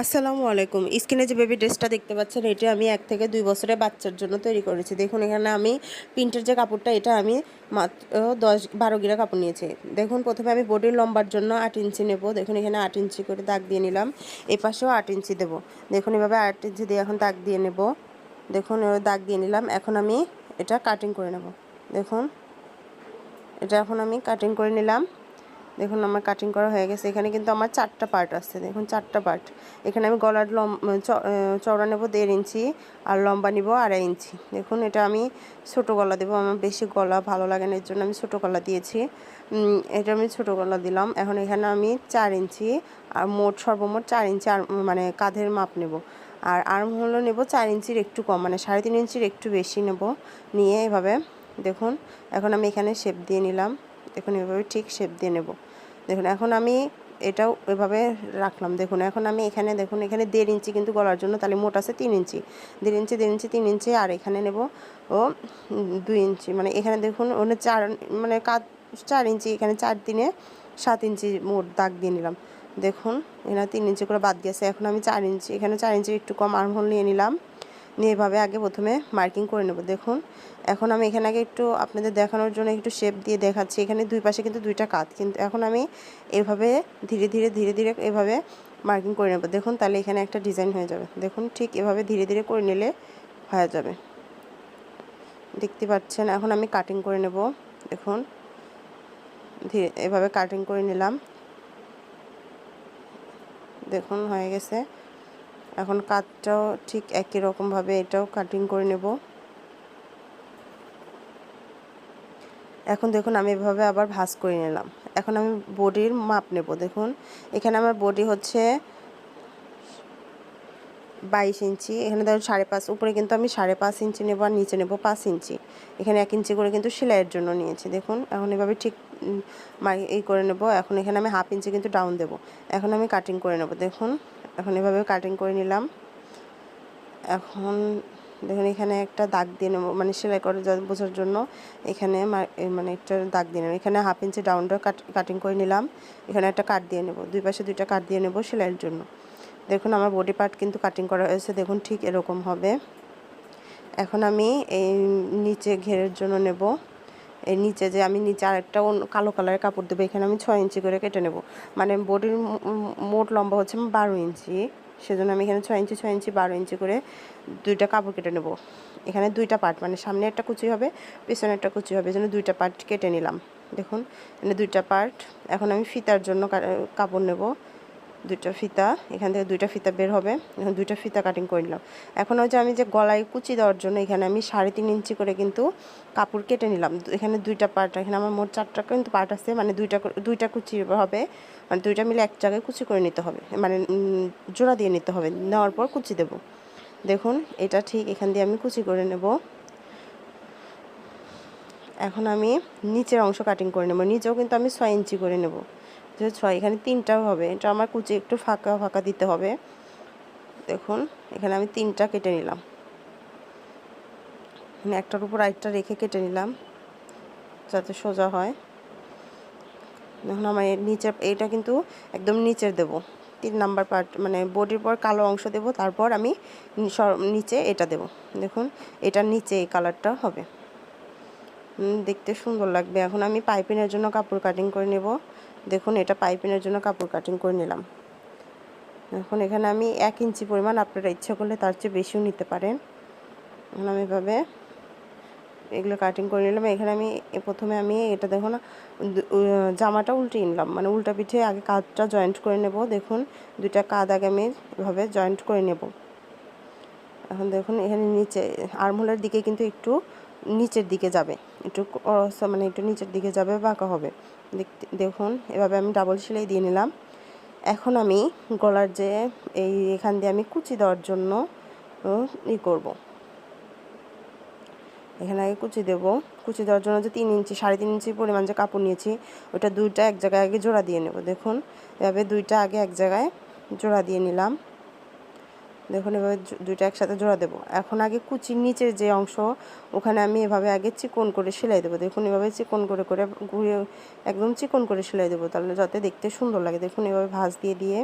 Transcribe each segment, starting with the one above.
আসসালামু আলাইকুম। স্কিনে যে বেবি ড্রেসটা দেখতে পাচ্ছেন, এটা আমি এক থেকে দুই বছরের বাচ্চার জন্য তৈরি করেছি। দেখুন, এখানে আমি প্রিন্টের যে কাপড়টা, এটা আমি মাত্র দশ বারো গিরা কাপড় নিয়েছি। দেখুন, প্রথমে আমি বডির লম্বার জন্য আট ইঞ্চি নেব। দেখুন, এখানে আট ইঞ্চি করে দাগ দিয়ে নিলাম। এ পাশেও আট ইঞ্চি দেবো। দেখুন, এভাবে আট ইঞ্চি দিয়ে এখন দাগ দিয়ে নেব। দেখুন দাগ দিয়ে নিলাম। এখন আমি এটা কাটিং করে নেব। দেখুন, এটা এখন আমি কাটিং করে নিলাম। দেখুন আমার কাটিং করা হয়ে গেছে। এখানে কিন্তু আমার চারটা পার্ট আছে। দেখুন চারটা পার্ট এখানে আমি গলার লম চওড়া নেব দেড় ইঞ্চি আর লম্বা নিব আড়াই ইঞ্চি। দেখুন এটা আমি ছোটো গলা দেবো। আমার বেশি গলা ভালো লাগে না, এর জন্য আমি ছোটো গলা দিয়েছি। এটা আমি ছোটো গলা দিলাম। এখন এখানে আমি চার ইঞ্চি আর মোট সর্বমোট চার ইঞ্চি আর মানে কাঁধের মাপ নেব। আর আর্ম হলো নেব চার ইঞ্চির একটু কম মানে সাড়ে তিন ইঞ্চির একটু বেশি নেব। নিয়ে এভাবে দেখুন। এখন আমি এখানে শেপ দিয়ে নিলাম। দেখুন, এভাবে ঠিক শেপ দিয়ে নেব। দেখুন, এখন আমি এটাও এভাবে রাখলাম। দেখুন, এখন আমি এখানে, দেখুন, এখানে দেড় ইঞ্চি কিন্তু গলার জন্য, তাহলে মোট আছে তিন ইঞ্চি। দেড় ইঞ্চি দেড় ইঞ্চি, তিন ইঞ্চি, আর এখানে নেব ও দুই ইঞ্চি। মানে এখানে দেখুন ওখানে চার মানে কাত চার ইঞ্চি, এখানে চার দিনে সাত ইঞ্চি মোট দাগ দিয়ে নিলাম। দেখুন, এখানে তিন ইঞ্চি করে বাদ গেছে। এখন আমি চার ইঞ্চি, এখানে চার ইঞ্চি একটু কম আর্মহোল নিয়ে নিলাম। নিয়ে এভাবে আগে প্রথমে মার্কিং করে নেব। দেখুন, এখন আমি এখানে আগে একটু আপনাদের দেখানোর জন্য একটু শেপ দিয়ে দেখাচ্ছি। এখানে দুই পাশে কিন্তু দুইটা কাত, কিন্তু এখন আমি এভাবে ধীরে ধীরে ধীরে ধীরে এভাবে মার্কিং করে নেব। দেখুন, তাহলে এখানে একটা ডিজাইন হয়ে যাবে। দেখুন, ঠিক এভাবে ধীরে ধীরে করে নিলে হয়ে যাবে। দেখতে পাচ্ছেন, এখন আমি কাটিং করে নেব। দেখুন ধীরে এভাবে কাটিং করে নিলাম। দেখুন, হয়ে গেছে। এখন কাটটাও ঠিক একই রকমভাবে এটাও কাটিং করে নেব। এখন দেখুন আমি এভাবে আবার ভাঁজ করে নিলাম। এখন আমি বডির মাপ নেব, দেখুন। এখানে আমার বডি হচ্ছে বাইশ ইঞ্চি, এখানে ধরুন সাড়ে পাঁচ, উপরে কিন্তু আমি সাড়ে পাঁচ ইঞ্চি নেব আর নিচে নেব পাঁচ ইঞ্চি। এখানে এক ইঞ্চি করে কিন্তু সেলাইয়ের জন্য নিয়েছি, দেখুন। এখন এভাবে ঠিক এই করে নেব। এখন এখানে আমি হাফ ইঞ্চি কিন্তু ডাউন দেব। এখন আমি কাটিং করে নেব, দেখুন। এখন এভাবে কাটিং করে নিলাম। এখন দেখুন, এখানে একটা দাগ দিয়ে নেব মানে সেলাই করে বোঝার জন্য এখানে মানে একটা দাগ দিয়ে নেব। এখানে হাফ ইঞ্চি ডাউনটা কাটিং করে নিলাম। এখানে একটা কাট দিয়ে নেব, দুই পাশে দুইটা কাট দিয়ে নেব সেলাইয়ের জন্য। দেখুন, আমার বডি পার্ট কিন্তু কাটিং করা হয়েছে, দেখুন ঠিক এরকম হবে। এখন আমি এই নিচে ঘেরের জন্য নেব। এই নিচে যে আমি নিচে আরেকটা কালো কালারের কাপড় দেবো, এখানে আমি ছয় ইঞ্চি করে কেটে নেব। মানে বডির মোট লম্বা হচ্ছে বারো ইঞ্চি। সেজন্য আমি এখানে ছয় ইঞ্চি ছয় ইঞ্চি, বারো ইঞ্চি করে দুইটা কাপড় কেটে নেব। এখানে দুইটা পার্ট মানে সামনে একটা কুচি হবে, পেছনে একটা কুচি হবে, এজন্য দুইটা পার্ট কেটে নিলাম। দেখুন, এখানে দুইটা পার্ট। এখন আমি ফিতার জন্য কাপড় নেব। দুইটা ফিতা, এখান থেকে দুইটা ফিতা বের হবে, এখন দুইটা ফিতা কাটিং করে নিলাম। এখন যে আমি যে গলায় কুচি দেওয়ার জন্য এখানে আমি সাড়ে তিন ইঞ্চি করে কিন্তু কাপড় কেটে নিলাম। এখানে দুইটা পার্ট এখানে আমার মোট চারটা কিন্তু পার্ট আছে মানে দুইটা দুইটা কুচি হবে মানে দুইটা মিলে এক জায়গায় কুচি করে নিতে হবে মানে জোড়া দিয়ে নিতে হবে, নেওয়ার পর কুচি দেব। দেখুন, এটা ঠিক এখান দিয়ে আমি কুচি করে নেব। এখন আমি নিচের অংশ কাটিং করে নেব, নিচেও কিন্তু আমি ছয় ইঞ্চি করে নেব। যে ছয়, এখানে তিনটাও হবে। এটা আমার কুচি একটু ফাঁকা ফাঁকা দিতে হবে। দেখুন, এখানে আমি তিনটা কেটে নিলাম। একটার উপর আরেকটা রেখে কেটে নিলাম, যাতে সোজা হয়। দেখুন, আমার নিচের এইটা কিন্তু একদম নিচের দেব। তিন নাম্বার পার্ট মানে বডির পর কালো অংশ দেব, তারপর আমি নিচে এটা দেব। দেখুন এটার নিচে এই কালারটা হবে। দেখতে সুন্দর লাগবে। এখন আমি পাইপিনের জন্য কাপড় কাটিং করে নেব। দেখুন, এটা পাইপিনের জন্য কাপড় কাটিং করে নিলাম। এখন এখানে আমি এক ইঞ্চি পরিমাণ আপনারা ইচ্ছা করলে তার চেয়ে বেশিও নিতে পারেন। এখন আমি এভাবে এগুলো কাটিং করে নিলাম। এখানে আমি প্রথমে আমি এটা দেখুন জামাটা উল্টে নিলাম। মানে উল্টা পিঠে আগে কাঁধটা জয়েন্ট করে নেব। দেখুন, দুইটা কাঁধ আগে আমি এভাবে জয়েন্ট করে নেব। এখন দেখুন, এখানে নিচে, আর্মহোলের দিকে কিন্তু একটু নিচের দিকে যাবে। একটু মানে একটু নিচের দিকে যাবে, বাঁকা হবে। দেখতে, দেখুন, এভাবে আমি ডাবল সেলাই দিয়ে নিলাম। এখন আমি গলার যে এই এখান দিয়ে আমি কুচি দেওয়ার জন্য ই করব। এখানে আগে কুচি দেবো। কুচি দেওয়ার জন্য যে তিন ইঞ্চি, সাড়ে তিন ইঞ্চি পরিমাণ যে কাপড় নিয়েছি ওটা দুইটা এক জায়গায় আগে জোড়া দিয়ে নেব। দেখুন, এভাবে দুইটা আগে এক জায়গায় জোড়া দিয়ে নিলাম। দেখুন, এভাবে দুইটা একসাথে জোড়া দেবো। এখন আগে কুচির নিচের যে অংশ, ওখানে আমি এভাবে আগে চিকন করে সেলাই দেবো। দেখুন, এভাবে চিকন করে করে ঘুরিয়ে একদম চিকন করে সেলাই দেবো, তাহলে যাতে দেখতে সুন্দর লাগে। দেখুন, এভাবে ভাঁজ দিয়ে দিয়ে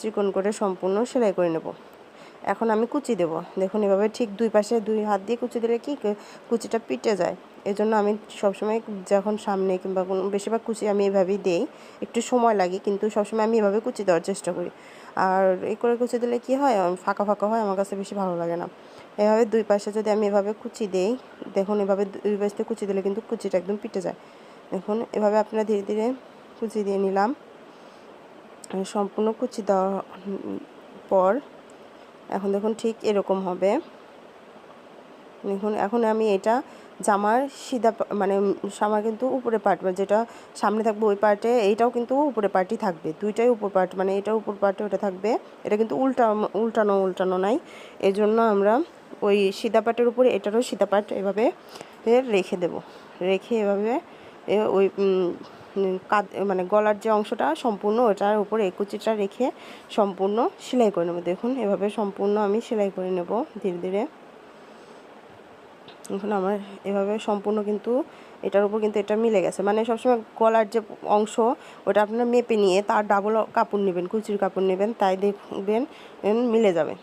চিকন করে সম্পূর্ণ সেলাই করে নেব। এখন আমি কুচি দেব। দেখুন, এভাবে ঠিক দুই পাশে দুই হাত দিয়ে কুচি দিলে কি কুচিটা পিটে যায়। এই জন্য আমি সবসময় যখন সামনে কিংবা কোনো বেশিরভাগ কুচি আমি এভাবেই দেই। একটু সময় লাগে, কিন্তু সবসময় আমি এভাবে কুচি দেওয়ার চেষ্টা করি। আর এই করে কুচি দিলে কি হয়? ফাঁকা ফাঁকা হয়। আমার কাছে বেশি ভালো লাগে না। এভাবে দুই পাশে যদি আমি এভাবে কুচি দেই, দেখুন এভাবে দুই পাশে কুচি দিলে কিন্তু কুচিটা একদম পিটে যায়। দেখুন, এভাবে আপনারা ধীরে ধীরে কুচি দিয়ে নিলাম। সম্পূর্ণ কুচি দেওয়ার পর এখন দেখুন ঠিক এরকম হবে। দেখুন, এখন আমি এটা জামার সিধা মানে জামার কিন্তু উপরে পার্ট মানে যেটা সামনে থাকবে ওই পার্টে এইটাও কিন্তু উপরে পার্টই থাকবে। দুইটাই উপর পার্ট মানে এটা উপর পার্টে ওটা থাকবে। এটা কিন্তু উল্টা উল্টানো উল্টানো নাই। এই জন্য আমরা ওই সিধা পাটের উপরে, এটারও সিধা পাট এভাবে রেখে দেব। রেখে এভাবে ওই কাঁধ মানে গলার যে অংশটা সম্পূর্ণ ওটার উপরে এই কুচিটা রেখে সম্পূর্ণ সেলাই করে নেব। দেখুন, এভাবে সম্পূর্ণ আমি সেলাই করে নেব ধীরে ধীরে। এখন আমার এভাবে সম্পূর্ণ কিন্তু এটার উপর কিন্তু এটা মিলে গেছে। মানে সবসময় গলার যে অংশ, ওটা আপনার মেপে নিয়ে তার ডাবল কাপড় নেবেন, কুচির কাপড় নেবেন, তাই দেখবেন মিলে যাবে।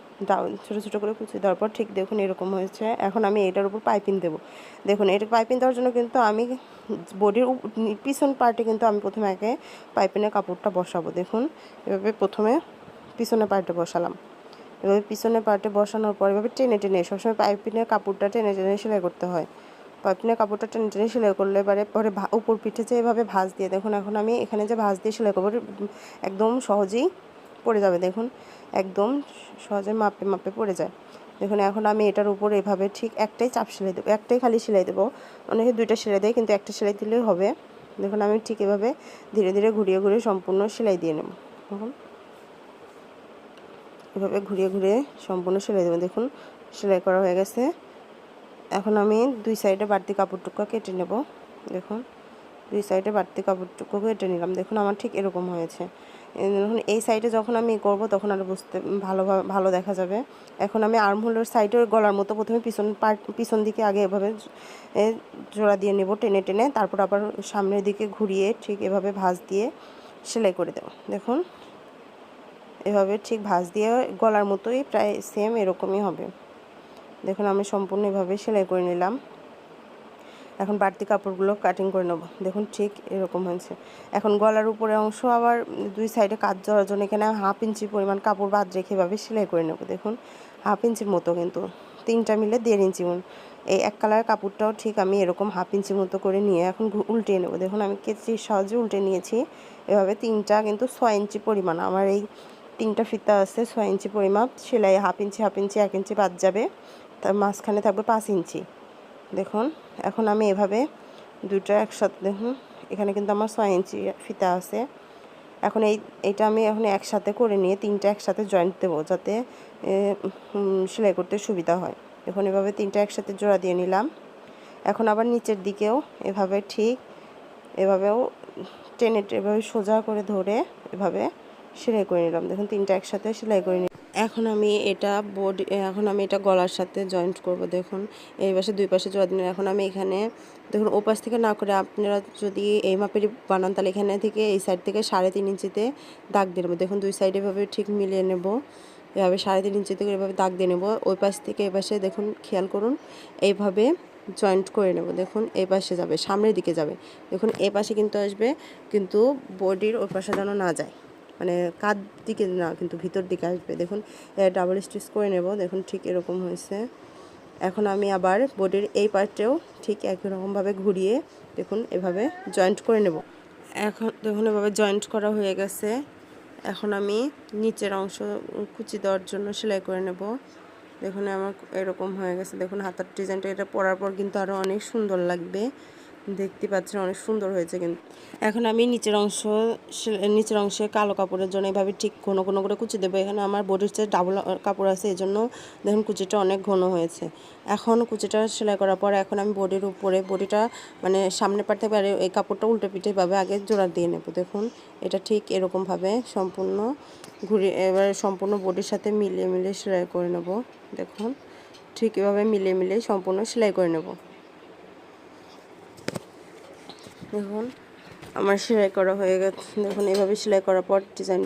ছোটো ছোটো করে কুচি দেওয়ার পর ঠিক দেখুন এরকম হয়েছে। এখন আমি এটার উপর পাইপিং দেবো। দেখুন এটা পাইপিং দেওয়ার জন্য কিন্তু আমি বডির পিছন পার্টে কিন্তু আমি প্রথমে আগে পাইপিনের কাপড়টা বসাবো। দেখুন, এভাবে প্রথমে পিছনে পার্টে বসালাম। এভাবে পিছনে পার্টে বসানোর পর এভাবে টেনে টেনে সবসময় পাইপিনের কাপড়টা টেনে টেনে সেলাই করতে হয়। পাইপিনের কাপড়টা টেনে টেনে সেলাই করলে পরে ভা- উপর পিঠে যে এভাবে ভাঁজ দিয়ে, দেখুন এখন আমি এখানে যে ভাঁজ দিয়ে সেলাই করব একদম সহজেই পড়ে যাবে, দেখুন। একদম সহজে মাপে মাপে পড়ে যায়। দেখুন এখন আমি এটার উপর এভাবে ঠিক একটাই চাপ সেলাই দেবো, একটাই খালি সেলাই দেবো। অনেকে দুইটা সেলাই দেয়, কিন্তু একটা সেলাই দিলেই হবে। দেখুন আমি ঠিক এভাবে ধীরে ধীরে ঘুরিয়ে ঘুরিয়ে সম্পূর্ণ সেলাই দিয়ে নেব। দেখুন। এভাবে ঘুরিয়ে ঘুরিয়ে সম্পূর্ণ সেলাই দেবো। দেখুন, সেলাই করা হয়ে গেছে। এখন আমি দুই সাইডে বাড়তি কাপড়টুকু কেটে নেব। দেখুন, দুই সাইডে বাড়তি কাপড়টুকু কেটে নিলাম। দেখুন, আমার ঠিক এরকম হয়েছে। দেখুন, এই সাইডে যখন আমি করব, তখন আরও বুঝতে ভালো ভালো দেখা যাবে। এখন আমি আর্মহোলের সাইডে গলার মতো প্রথমে পিছন পার্ট পিছন দিকে আগে এভাবে জোড়া দিয়ে নেব টেনে টেনে। তারপর আবার সামনের দিকে ঘুরিয়ে ঠিক এভাবে ভাঁজ দিয়ে সেলাই করে দেবো। দেখুন এভাবে ঠিক ভাঁজ দিয়ে গলার মতোই প্রায় সেম এরকমই হবে। দেখুন, আমি সম্পূর্ণ এভাবে সেলাই করে নিলাম। এখন বাড়তি কাপড়গুলো কাটিং করে নেব। দেখুন, ঠিক এরকম হয়েছে। এখন গলার উপরে অংশ আবার দুই সাইডে কাজ দেওয়ার জন্য এখানে হাফ ইঞ্চি পরিমাণ কাপড় বাদ রেখে এভাবে সেলাই করে নেব। দেখুন হাফ ইঞ্চির মতো কিন্তু। তিনটা মিলে দেড় ইঞ্চি মন। এই এক কালার কাপড়টাও ঠিক আমি এরকম হাফ ইঞ্চি মতো করে নিয়ে এখন উল্টিয়ে নেব। দেখুন, আমি কেচির সাহায্যে উল্টে নিয়েছি। এভাবে তিনটা কিন্তু ছয় ইঞ্চি পরিমাণ। আমার এই তিনটা ফিতা আছে, ছয় ইঞ্চি পরিমাপ, সেলাই হাফ ইঞ্চি হাফ ইঞ্চি, এক ইঞ্চি বাদ যাবে। তার মাঝখানে থাকবে পাঁচ ইঞ্চি। দেখুন, এখন আমি এভাবে দুটো একসাথে, দেখুন, এখানে কিন্তু আমার ছয় ইঞ্চি ফিতা আছে। এখন এই, এটা আমি এখন একসাথে করে নিয়ে তিনটা একসাথে জয়েন্ট দেবো যাতে সেলাই করতে সুবিধা হয়। এখন এভাবে তিনটা একসাথে জোড়া দিয়ে নিলাম। এখন আবার নিচের দিকেও এভাবে ঠিক, এভাবেও টেনে, এভাবে সোজা করে ধরে এভাবে সেলাই করে নিলাম। দেখুন, তিনটা একসাথে সেলাই করে নিলাম। এখন আমি এটা বডি এখন আমি এটা গলার সাথে জয়েন্ট করব, দেখুন। এই পাশে, দুই পাশে জোড়া দিন এখন আমি এখানে, দেখুন ও পাশ থেকে না করে আপনারা যদি এই মাপের বানান, তাহলে এখানে থেকে এই সাইড থেকে সাড়ে তিন ইঞ্চিতে দাগ দিয়ে নেব। দেখুন, দুই সাইডে এভাবে ঠিক মিলিয়ে নেব। এভাবে সাড়ে তিন ইঞ্চি থেকে এভাবে দাগ দিয়ে নেব। ওই পাশ থেকে এই পাশে, দেখুন, খেয়াল করুন, এইভাবে জয়েন্ট করে নেব। দেখুন, এই পাশে যাবে, সামনের দিকে যাবে। দেখুন, এ পাশে কিন্তু আসবে, কিন্তু বডির ওই পাশে যেন না যায়। মানে কাঁধ দিকে না, কিন্তু ভিতর দিকে আসবে। দেখুন ডাবল স্টিচ করে নেব। দেখুন, ঠিক এরকম হয়েছে। এখন আমি আবার বডির এই পার্টেও ঠিক একই রকমভাবে ঘুরিয়ে, দেখুন, এভাবে জয়েন্ট করে নেব। এখন দেখুন, এভাবে জয়েন্ট করা হয়ে গেছে। এখন আমি নিচের অংশ কুচি দেওয়ার জন্য সেলাই করে নেব। দেখুন, আমার এরকম হয়ে গেছে। দেখুন, হাতার ডিজাইনটা এটা পরার পর কিন্তু আরও অনেক সুন্দর লাগবে। দেখতে পাচ্ছেন, অনেক সুন্দর হয়েছে কিন্তু। এখন আমি নিচের অংশ নিচের অংশে কালো কাপড়ের জন্য এভাবে ঠিক ঘন ঘন করে কুচি দেবো। এখানে আমার বডির চেয়ে ডাবল কাপড় আছে, এই জন্য দেখুন কুচিটা অনেক ঘন হয়েছে। এখন কুচিটা সেলাই করার পর এখন আমি বডির উপরে, বডিটা মানে সামনে পার থেকে আর এই কাপড়টা উল্টে পিঠে ভাবে আগে জোড়া দিয়ে নেব। দেখুন, এটা ঠিক এরকমভাবে সম্পূর্ণ ঘুরে, এবার সম্পূর্ণ বডির সাথে মিলিয়ে মিলিয়ে সেলাই করে নেব। দেখুন, ঠিক এভাবে মিলিয়ে মিলিয়ে সম্পূর্ণ সেলাই করে নেব। দেখুন, আমার সেলাই করা হয়ে গেছে। দেখুন, এভাবে সেলাই করার পর ডিজাইন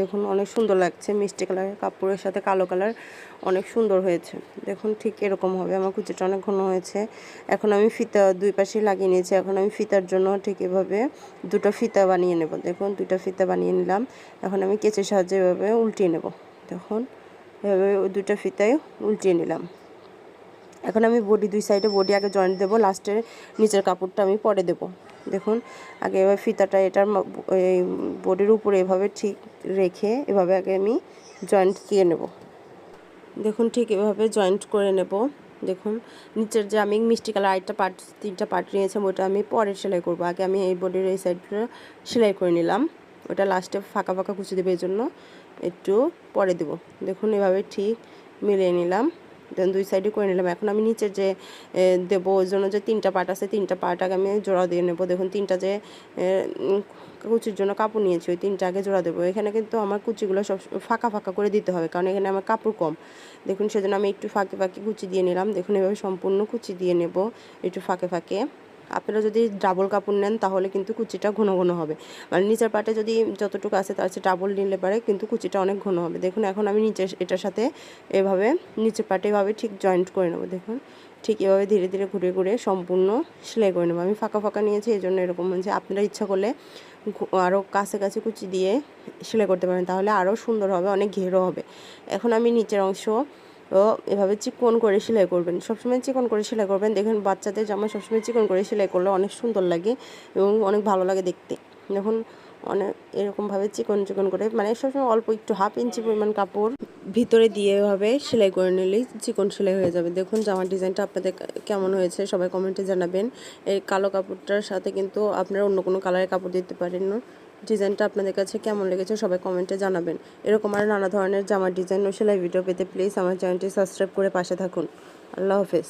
দেখুন, অনেক সুন্দর লাগছে। মিষ্টি কালারের কাপড়ের সাথে কালো কালার অনেক সুন্দর হয়েছে। দেখুন, ঠিক এরকম হবে। আমার কুচিটা অনেক ঘন হয়েছে। এখন আমি ফিতা দুই পাশে লাগিয়ে নিয়েছি। এখন আমি ফিতার জন্য ঠিক এভাবে দুটো ফিতা বানিয়ে নেব। দেখুন দুটো ফিতা বানিয়ে নিলাম। এখন আমি কেচের সাহায্যে এভাবে উল্টিয়ে নেব। দেখুন, এভাবে ওই দুটো ফিতায় উল্টিয়ে নিলাম। এখন আমি বডি, দুই সাইডে বডি আগে জয়েন্ট দেবো। লাস্টের নিচের কাপড়টা আমি পরে দেব। দেখুন, আগে এবার ফিতাটা এটার এই বডির উপরে এভাবে ঠিক রেখে এভাবে আগে আমি জয়েন্ট দিয়ে নেব। দেখুন, ঠিক এভাবে জয়েন্ট করে নেব। দেখুন, নিচের যে আমি মিষ্টি কালার আরেকটা পার্ট, তিনটা পার্ট নিয়েছিলাম ওটা আমি পরে সেলাই করব। আগে আমি এই বোর্ডের এই সাইডটা সেলাই করে নিলাম। ওটা লাস্টে ফাঁকা ফাঁকা কুচি দেবে এই জন্য একটু পরে দেব। দেখুন, এভাবে ঠিক মিলিয়ে নিলাম। দেন দুই সাইডে করে নিলাম। এখন আমি নিচে যে দেবো, ওই জন্য যে তিনটা পার্ট আছে, তিনটা পার্ট আগে আমি জোড়া দিয়ে নেব। দেখুন, তিনটা যে কুচির জন্য কাপড় নিয়েছি, ওই তিনটা আগে জোড়া দেবো। এখানে কিন্তু আমার কুচিগুলো সব ফাঁকা ফাঁকা করে দিতে হবে, কারণ এখানে আমার কাপড় কম। দেখুন, সেজন্য আমি একটু ফাঁকে ফাঁকে কুচি দিয়ে নিলাম। দেখুন, এভাবে সম্পূর্ণ কুচি দিয়ে নেব, একটু ফাঁকে ফাঁকে। আপনারা যদি ডাবল কাপড় নেন, তাহলে কিন্তু কুচিটা ঘন ঘন হবে। মানে নিচের পাটে যদি যতটুকু আছে, তার চেয়ে ডাবল নিলে পারে কিন্তু কুচিটা অনেক ঘন হবে। দেখুন, এখন আমি নিচে এটার সাথে এভাবে নিচের পাটে এভাবে ঠিক জয়েন্ট করে নেব। দেখুন, ঠিক এভাবে ধীরে ধীরে ঘুরে ঘুরে সম্পূর্ণ সেলাই করে নেব। আমি ফাঁকা ফাঁকা নিয়েছি, এই জন্য এরকম হচ্ছে আপনারা ইচ্ছা করলে আরও কাছে কাছে কুচি দিয়ে সেলাই করতে পারেন, তাহলে আরও সুন্দর হবে, অনেক ঘেরও হবে। এখন আমি নিচের অংশ ও এভাবে চিকন করে সেলাই করবেন। সবসময় চিকন করে সেলাই করবেন। দেখুন বাচ্চাদের জামা সবসময় চিকন করে সেলাই করলে অনেক সুন্দর লাগে এবং অনেক ভালো লাগে দেখতে। দেখুন, অনেক এরকমভাবে চিকন চিকন করে মানে সবসময় অল্প একটু হাফ ইঞ্চি পরিমাণ কাপড় ভিতরে দিয়ে এভাবে সেলাই করে নিলেই চিকন সেলাই হয়ে যাবে। দেখুন, জামার ডিজাইনটা আপনাদের কেমন হয়েছে সবাই কমেন্টে জানাবেন। এই কালো কাপড়টার সাথে কিন্তু আপনারা অন্য কোনো কালারের কাপড় দিতে পারেন না। ডিজাইনটা আপনাদের কাছে কেমন লেগেছে সবাই কমেন্টে জানাবেন। এরকম আর নানা ধরনের জামার ডিজাইন ও সেলাই ভিডিও পেতে প্লিজ আমার চ্যানেলটি সাবস্ক্রাইব করে পাশে থাকুন। আল্লাহ হাফেজ।